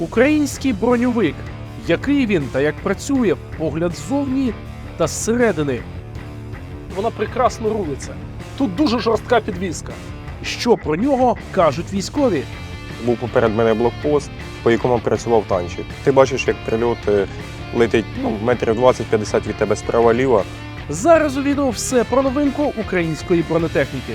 Український броньовик. Який він та як працює, погляд ззовні та зсередини. Вона прекрасно рулиться. Тут дуже жорстка підвізка. Що про нього кажуть військові? Був поперед мене блокпост, по якому працював танчик. Ти бачиш, як прильот е, летить ну, метрів 20-50 від тебе справа-ліва. Зараз у відео все про новинку української бронетехніки.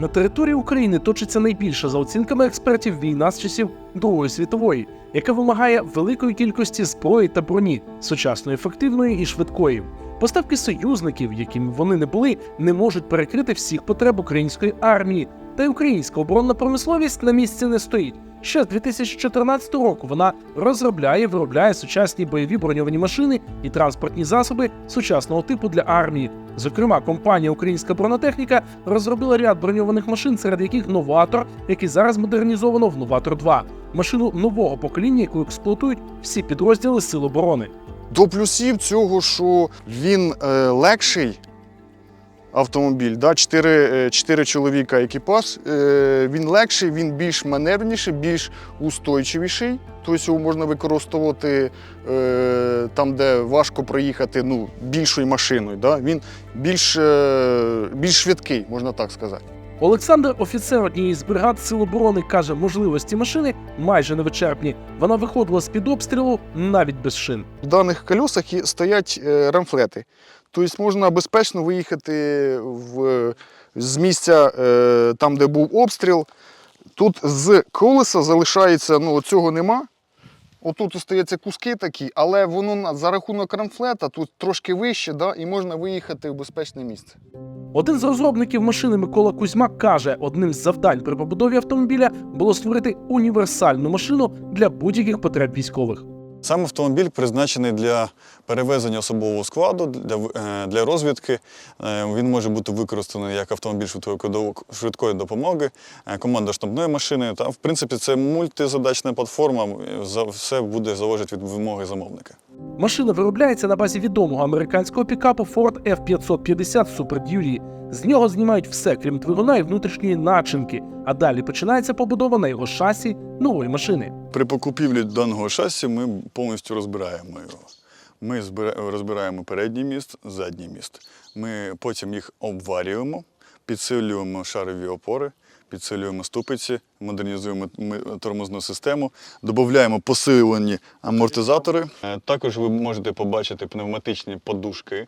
На території України точиться найбільша за оцінками експертів війна з часів Другої світової, яка вимагає великої кількості зброї та броні, сучасної, ефективної і швидкої. Поставки союзників, якими вони не були, не можуть перекрити всіх потреб української армії, та й українська оборонна промисловість на місці не стоїть. Ще з 2014 року вона розробляє виробляє сучасні бойові броньовані машини і транспортні засоби сучасного типу для армії. Зокрема, компанія Українська бронетехніка розробила ряд броньованих машин, серед яких новатор, який зараз модернізовано в Новатор 2 машину нового покоління, яку експлуатують всі підрозділи Сил оборони. До плюсів цього, що він е, легший автомобіль, да? чотири, е, чотири чоловіка екіпаж, е, він легший, він більш маневреніший, більш устойчивіший. Тобто його можна використовувати е, там, де важко проїхати ну, більшою машиною. Да? Він більш, більш швидкий, можна так сказати. Олександр, офіцер однієї з бригад Сил оборони, каже, можливості машини майже невичерпні. Вона виходила з під обстрілу навіть без шин. В даних колесах стоять е, рамфлети. Тобто можна безпечно виїхати в, з місця, е, там, де був обстріл. Тут з колеса залишається, ну цього нема. Отут остаються куски такі, але воно за рахунок рамфлета тут трошки вище, да, і можна виїхати в безпечне місце. Один з розробників машини Микола Кузьмак каже, одним з завдань при побудові автомобіля було створити універсальну машину для будь-яких потреб військових. Сам автомобіль призначений для перевезення особового складу, для, е, для розвідки. Е, Він може бути використаний як автомобіль швидкої, допомоги, е, команда штабної машини. Та, в принципі, це мультизадачна платформа. Все буде залежати від вимоги замовника. Машина виробляється на базі відомого американського пікапу Ford F550 Super Duty. З нього знімають все, крім двигуна і внутрішньої начинки. А далі починається побудова на його шасі нової машини. При покупівлі даного шасі ми повністю розбираємо його. Ми розбираємо передній міст, задній міст. Ми потім їх обварюємо, підсилюємо шарові опори, підсилюємо ступиці, модернізуємо тормозну систему, додаємо посилені амортизатори. Е, Також ви можете побачити пневматичні подушки.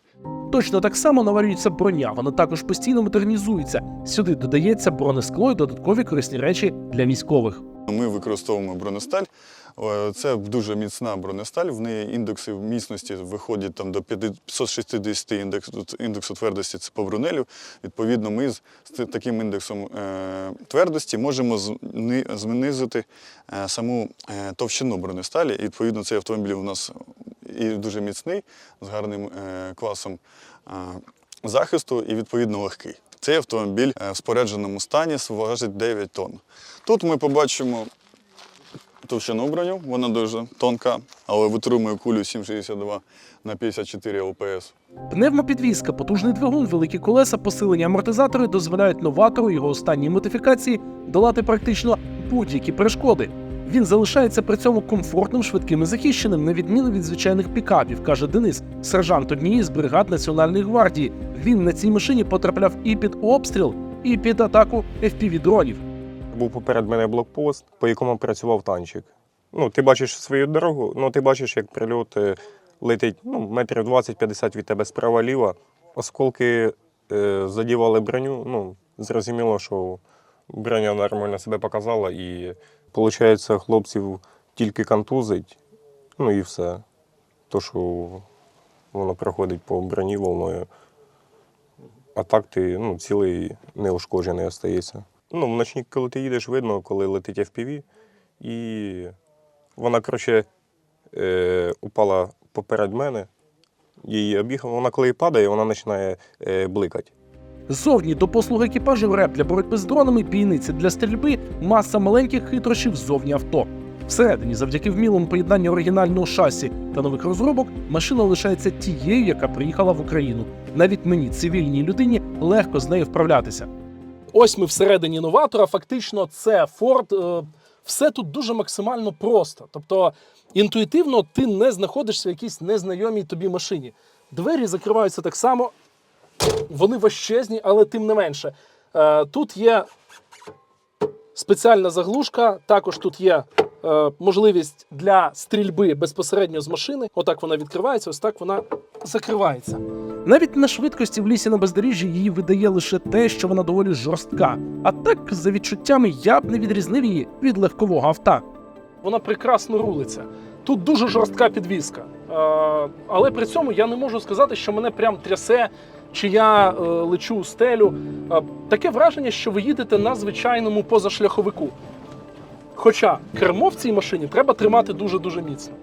Точно так само наварюється броня. Вона також постійно модернізується. Сюди додається бронескло і додаткові корисні речі для військових. Ми використовуємо бронесталь. Е, Це дуже міцна бронесталь. В неї індекси міцності виходять там до 560 індекс, індексу твердості це по брунелю. Відповідно, ми з таким індексом е, твердості можемо зни- знизити е, саму товщину бронесталі. І відповідно цей автомобіль у нас і дуже міцний, з гарним класом захисту і відповідно легкий. Цей автомобіль е, в спорядженому стані важить 9 тонн. Тут ми побачимо товщину броню, вона дуже тонка, але витримує кулю 7,62 на 54 ЛПС. Пневмопідвізка, потужний двигун, великі колеса, посилені амортизатори дозволяють новатору його останній модифікації долати практично будь-які перешкоди. Він залишається при цьому комфортним, швидким і захищеним, на відміну від звичайних пікапів, каже Денис, сержант однієї з бригад Національної гвардії. Він на цій машині потрапляв і під обстріл, і під атаку FPV-дронів. Був поперед мене блокпост, по якому працював танчик. Ну, ти бачиш свою дорогу, ну ти бачиш, як прильот е, летить ну, метрів 20-50 від тебе справа-ліва. Осколки е, задівали броню. Ну, зрозуміло, що броня нормально себе показала, і виходить, хлопців тільки контузить, ну і все. То, що воно проходить по броні волною. А так ти ну, цілий неушкоджений остається. Ну, вночі, коли ти їдеш, видно, коли летить FPV. І вона, коротше, е, упала поперед мене. Її об'їхав. Вона коли падає, вона починає е, бликати. Ззовні до послуг екіпажів реп для боротьби з дронами, бійниці для стрільби, маса маленьких хитрощів ззовні авто. Всередині, завдяки вмілому поєднанню оригінального шасі та нових розробок, машина лишається тією, яка приїхала в Україну. Навіть мені, цивільній людині, легко з нею вправлятися. Ось ми всередині новатора. Фактично, це Ford. Е, Все тут дуже максимально просто. Тобто, інтуїтивно ти не знаходишся в якійсь незнайомій тобі машині. Двері закриваються так само, вони важчезні, але тим не менше. Е, Тут є спеціальна заглушка, також тут є е, можливість для стрільби безпосередньо з машини. Отак вона відкривається, ось так вона закривається. Навіть на швидкості в лісі на бездоріжжі її видає лише те, що вона доволі жорстка. А так, за відчуттями, я б не відрізнив її від легкового авто. Вона прекрасно рулиться. Тут дуже жорстка підвізка. Але при цьому я не можу сказати, що мене прям трясе, чи я е, лечу у стелю. Таке враження, що ви їдете на звичайному позашляховику. Хоча кермо в цій машині треба тримати дуже-дуже міцно.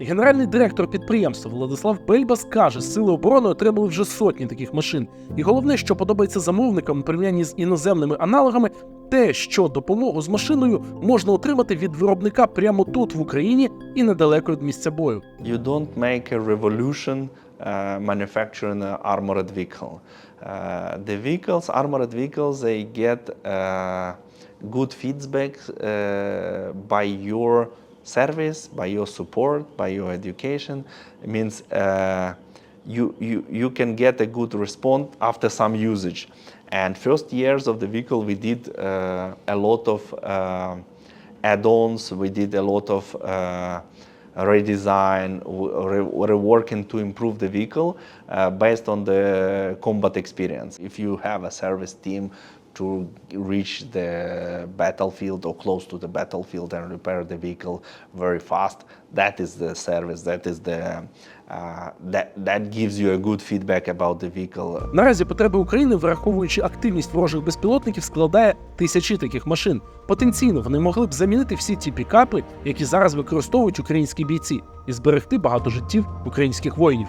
Генеральний директор підприємства Владислав Бельбас каже, сили оборони отримали вже сотні таких машин. І головне, що подобається замовникам у порівнянні з іноземними аналогами, те, що допомогу з машиною можна отримати від виробника прямо тут, в Україні, і недалеко від місця бою. You don't make a revolution uh, manufacturing an armored vehicle. Uh, the vehicles, armored vehicles, they get uh, good feedback uh, by your service, by your support, by your education. It means uh, you, you, you can get a good response after some usage. And first years of the vehicle, we did uh, a lot of uh, add-ons. We did a lot of uh, redesign, reworking to improve the vehicle uh, based on the combat experience. If you have a service team to reach the battlefield or close to the battlefield and repair the vehicle very fast, that is the service. That is the uh, that that gives you a good feedback about the vehicle. Наразі потреби України, враховуючи активність ворожих безпілотників, складає тисячі таких машин. Потенційно вони могли б замінити всі ті пікапи, які зараз використовують українські бійці, і зберегти багато життів українських воїнів.